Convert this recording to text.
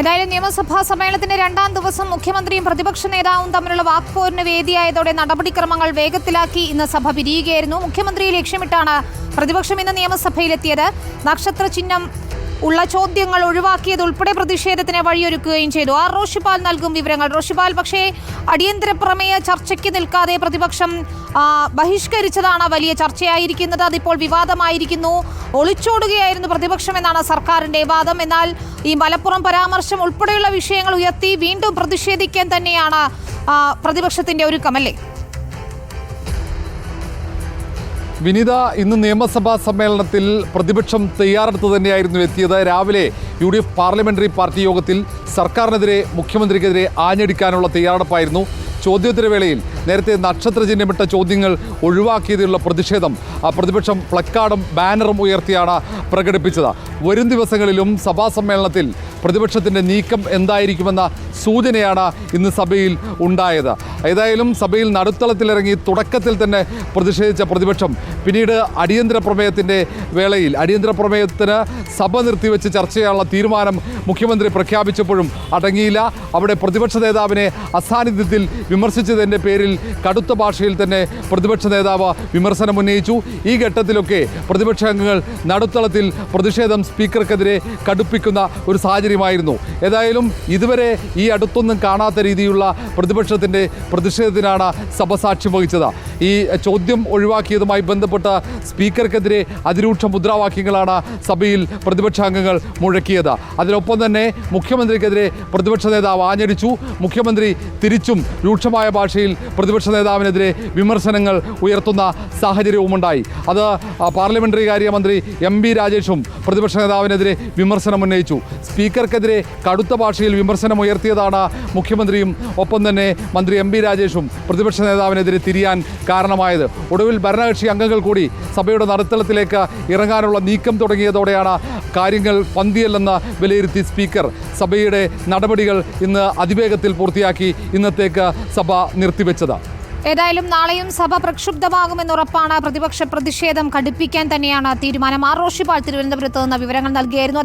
ഏതായാലും നിയമസഭാ സമ്മേളനത്തിന്റെ രണ്ടാം ദിവസം മുഖ്യമന്ത്രിയും പ്രതിപക്ഷ നേതാവും തമ്മിലുള്ള വാക്പോരിന് വേദിയായതോടെ നടപടിക്രമങ്ങൾ വേഗത്തിലാക്കി ഇന്ന് സഭ പിരിയുകയായിരുന്നു. മുഖ്യമന്ത്രിയെ ലക്ഷ്യമിട്ടാണ് പ്രതിപക്ഷം ഇന്ന് നിയമസഭയിലെത്തിയത്. നക്ഷത്ര ചിഹ്നം ഉള്ള ചോദ്യങ്ങൾ ഒഴിവാക്കിയത് ഉൾപ്പെടെ പ്രതിഷേധത്തിന് വഴിയൊരുക്കുകയും ചെയ്തു. ആർ. റോഷിപാൽ നൽകും വിവരങ്ങൾ. റോഷിപാൽ പക്ഷേ അടിയന്തര പ്രമേയ ചർച്ചയ്ക്ക് നിൽക്കാതെ പ്രതിപക്ഷം ബഹിഷ്കരിച്ചതാണ് വലിയ ചർച്ചയായിരിക്കുന്നത്. അതിപ്പോൾ വിവാദമായിരിക്കുന്നു. ഒളിച്ചോടുകയായിരുന്നു പ്രതിപക്ഷം എന്നാണ് സർക്കാരിന്റെ വാദം. എന്നാൽ ഈ മലപ്പുറം പരാമർശം ഉൾപ്പെടെയുള്ള വിഷയങ്ങൾ ഉയർത്തി വീണ്ടും പ്രതിഷേധിക്കാൻ തന്നെയാണ് പ്രതിപക്ഷത്തിന്റെ ഒരുക്കമല്ലേ വിനിത ഇന്ന് നിയമസഭാ സമ്മേളനത്തിൽ പ്രതിപക്ഷം തയ്യാറെടുത്ത് തന്നെയായിരുന്നു എത്തിയത്. രാവിലെ U D F parliamentary party യോഗത്തിൽ സർക്കാരിനെതിരെ മുഖ്യമന്ത്രിക്കെതിരെ ആഞ്ഞടിക്കാനുള്ള തയ്യാറെടുപ്പായിരുന്നു. ചോദ്യോത്തര വേളയിൽ നേരത്തെ നക്ഷത്ര ചിഹ്നമിട്ട ചോദ്യങ്ങൾ ഒഴിവാക്കിയതിലുള്ള പ്രതിഷേധം പ്രതിപക്ഷം പ്ലക്കാർഡും ബാനറും ഉയർത്തിയാണ് പ്രകടിപ്പിച്ചത്. വരും ദിവസങ്ങളിലും സഭാ സമ്മേളനത്തിൽ പ്രതിപക്ഷത്തിന്റെ നീക്കം എന്തായിരിക്കുമെന്ന സൂചനയാണ് ഇന്ന് സഭയിൽ ഉണ്ടായത്. ഏതായാലും സഭയിൽ നടുത്തളത്തിലിറങ്ങി തുടക്കത്തിൽ തന്നെ പ്രതിഷേധിച്ച പ്രതിപക്ഷം പിന്നീട് അടിയന്തര പ്രമേയത്തിന്റെ വേളയിൽ അടിയന്തര പ്രമേയത്തിന് സഭ നിർത്തിവെച്ച് ചർച്ച ചെയ്യാനുള്ള തീരുമാനം മുഖ്യമന്ത്രി പ്രഖ്യാപിച്ചപ്പോഴും അടങ്ങിയില്ല. അവിടെ പ്രതിപക്ഷ നേതാവിനെ അസാന്നിധ്യത്തിൽ വിമർശിച്ചതിന്റെ പേരിൽ കടുത്ത ഭാഷയിൽ തന്നെ പ്രതിപക്ഷ നേതാവ് വിമർശനം ഉന്നയിച്ചു. ഈ ഘട്ടത്തിലൊക്കെ പ്രതിപക്ഷ അംഗങ്ങൾ നടുത്തളത്തിൽ പ്രതിഷേധം സ്പീക്കർക്കെതിരെ കടുപ്പിക്കുന്ന ഒരു സാഹചര്യമായിരുന്നു ഏതായാലും ഇതുവരെ ഈ അടുത്തൊന്നും കാണാത്ത രീതിയിലുള്ള പ്രതിപക്ഷത്തിന്റെ പ്രതിഷേധത്തിനാണ് സഭ സാക്ഷ്യം വഹിച്ചത്. ഈ ചോദ്യം ഒഴിവാക്കിയതുമായി ബന്ധപ്പെട്ട് സ്പീക്കർക്കെതിരെ അതിരൂക്ഷ മുദ്രാവാക്യങ്ങളാണ് സഭയിൽ പ്രതിപക്ഷാംഗങ്ങൾ മുഴക്കിയത്. അതിനൊപ്പം തന്നെ മുഖ്യമന്ത്രിക്കെതിരെ പ്രതിപക്ഷ നേതാവ് ആഞ്ഞടിച്ചു. മുഖ്യമന്ത്രി തിരിച്ചും രൂക്ഷമായ ഭാഷയിൽ പ്രതിപക്ഷ നേതാവിനെതിരെ വിമർശനങ്ങൾ ഉയർത്തുന്ന സാഹചര്യവുമുണ്ടായി. അത് പാർലമെന്ററി കാര്യമന്ത്രി എം ബി രാജേഷും പ്രതിപക്ഷ നേതാവിനെതിരെ വിമർശനം ഉന്നയിച്ചു സ്പീക്കർക്കെതിരെ കടുത്ത ഭാഷയിൽ വിമർശനം ഉയർത്തിയതാണ് മുഖ്യമന്ത്രിയും ഒപ്പം തന്നെ മന്ത്രി എം രാജേഷും പ്രതിപക്ഷ നേതാവിനെതിരെ തിരിയാൻ കാരണമായത്. ഒടുവിൽ ഭരണകക്ഷി അംഗങ്ങൾ കൂടി സഭയുടെ നടുത്തളത്തിലേക്ക് ഇറങ്ങാനുള്ള നീക്കം തുടങ്ങിയതോടെയാണ് കാര്യങ്ങൾ പന്തിയല്ലെന്ന് വിലയിരുത്തി സ്പീക്കർ സഭയുടെ നടപടികൾ ഇന്ന് അതിവേഗത്തിൽ പൂർത്തിയാക്കി ഇന്നത്തേക്ക് സഭ നിർത്തിവെച്ചത്. ഏതായാലും നാളെയും സഭ പ്രക്ഷുബ്ധമാകുമെന്ന് ഉറപ്പാണ്. പ്രതിപക്ഷ പ്രതിഷേധം കടുപ്പിക്കാൻ തന്നെയാണ് തീരുമാനം. ആർ റോഷിപാൾ തിരുവനന്തപുരത്ത് നിന്ന് വിവരങ്ങൾ നൽകിയായിരുന്നു.